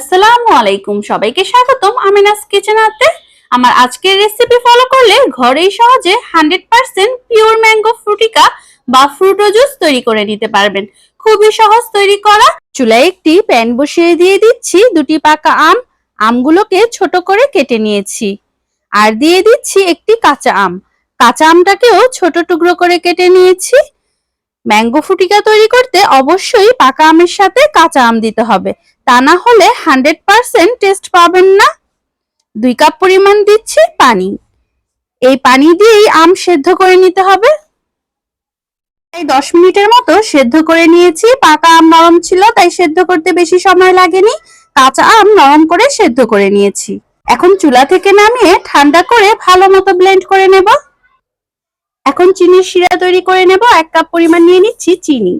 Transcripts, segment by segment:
আসসালামু আলাইকুম। সবাইকে স্বাগতম আমিনাস কিচেনাতে আমার আজকের রেসিপি ফলো করলে ঘরেই সহজে hundred percent pure mango Frutika বা ফ্রুটো জুস তৈরি করে নিতে পারবেন। খুবই সহজ তৈরি করা। চুলায় একটি প্যান বসিয়ে দিয়ে দিচ্ছি দুটি পাকা আম। আমগুলোকে ছোট করে কেটে নিয়েছি। আর দিয়ে দিচ্ছি একটি কাঁচা আম। কাঁচা আমটাকেও ছোট টুকরো করে কেটে নিয়েছি। ম্যাঙ্গো ফুটিকা তৈরি করতে অবশ্যই পাকা আমের সাথে কাঁচা আম দিতে হবে। তা না হলে হান্ড্রেড পার্সেন্ট টেস্ট পাবেন না। দুই কাপ পরিমাণ দিচ্ছি পানি। এই পানি দিয়েই আম সেদ্ধ করে নিতে হবে। এই দশ মিনিটের মতো সেদ্ধ করে নিয়েছি। পাকা আম নরম ছিল, তাই সেদ্ধ করতে বেশি সময় লাগেনি। কাঁচা আম নরম করে সেদ্ধ করে নিয়েছি। এখন চুলা থেকে নামিয়ে ঠান্ডা করে ভালো মতো ব্লেন্ড করে নেব। এখন শিরা তৈরি করে নেব, এক কাপ পরিমাণ নিয়ে নিচ্ছি চিনি।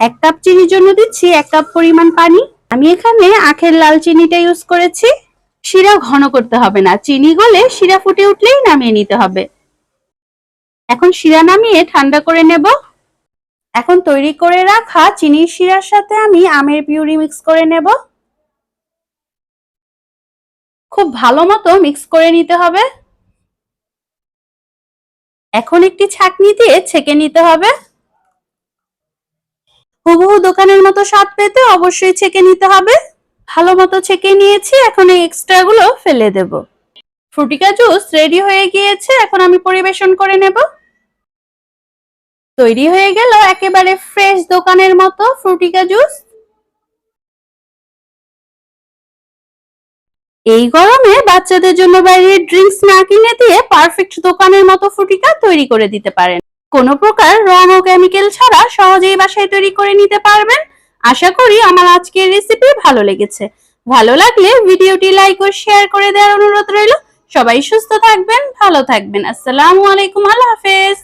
এক কাপ চিনির জন্য দিচ্ছি এক কাপ পরিমাণ পানি। আমি এখানে আখের লাল চিনিটা ইউজ করেছি। শিরা ঘন করতে হবে না, চিনি গলে শিরা ফুটে উঠলেই নামিয়ে নিতে হবে। এখন শিরা নামিয়ে ঠান্ডা করে নেব। এখন তৈরি করে রাখা চিনির শিরার সাথে আমি আমের পিউরি মিক্স করে নেব। খুব ভালো মতো মিক্স করে নিতে হবে। এখন একটি ছাকনি দিয়ে ছেঁকে নিতে হবে। হুবহু দোকানের মতো স্বাদ পেতে অবশ্যই ছেঁকে নিতে হবে। ভালো মতো ছেঁকে নিয়েছি, এখন এই এক্সট্রা গুলো ফেলে দেব। ফ্রুটিকা জুস রেডি হয়ে গিয়েছে, এখন আমি পরিবেশন করে নেব। তৈরি হয়ে গেল একেবারে ফ্রেশ দোকানের মতো ফ্রুটিকা জুস এই গরমে বাচ্চাদের জন্য বাইরের ড্রিঙ্কস না কিনে দিয়ে পারফেক্ট দোকানের মতো ফুটিকা তৈরি করে দিতে পারেন। কোনো প্রকার রং ও কেমিক্যাল ছাড়া সহজেই বাসায় তৈরি করে নিতে পারবেন। আশা করি আমার আজকের রেসিপি ভালো লেগেছে। ভালো লাগলে ভিডিওটি লাইক ও শেয়ার করে দেওয়ার অনুরোধ রইল। সবাই সুস্থ থাকবেন, ভালো থাকবেন। আসসালামু আলাইকুম, আল্লাহ হাফেজ।